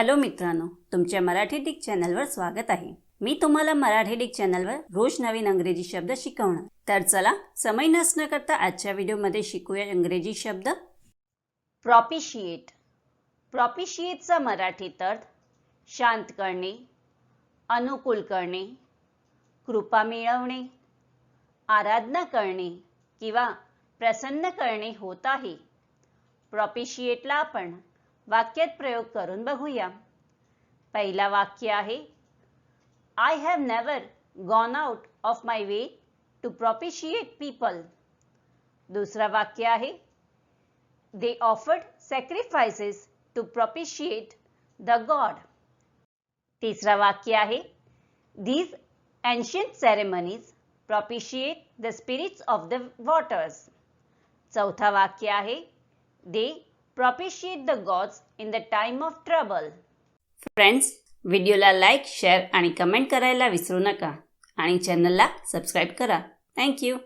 Hello मित्रांनो तुमच्या Marathi Dick चॅनलवर स्वागत आहे. मी तुम्हाला मराठी डिक चॅनलवर रोज नवीन अंग्रेजी शब्द शिकवणार. तर चला समय नसणं करता आजच्या व्हिडिओमध्ये शिकूया इंग्रजी शब्द. प्रॉपिशिएट प्रॉपिशिएटचा मराठीत अर्थ शांत करणे अनुकूल करणे कृपा मिळवणे आराधना करणे किंवा प्रसन्न करणे होत आहे. प्रॉपिशिएटला आपण वाक्यात प्रयोग करून बघूया. पहिला वाक्य आहे I have never gone out of my way to propitiate people दुसरा वाक्य आहे they offered sacrifices to propitiate the god तिसरा वाक्य आहे these ancient ceremonies propitiate the spirits of the waters चौथा वाक्य आहे they propitiate the gods in the time of trouble friends व्हिडिओला लाईक शेअर आणि कमेंट करायला विसरू नका. आणि चॅनलला सबस्क्राईब करा. थँक्यू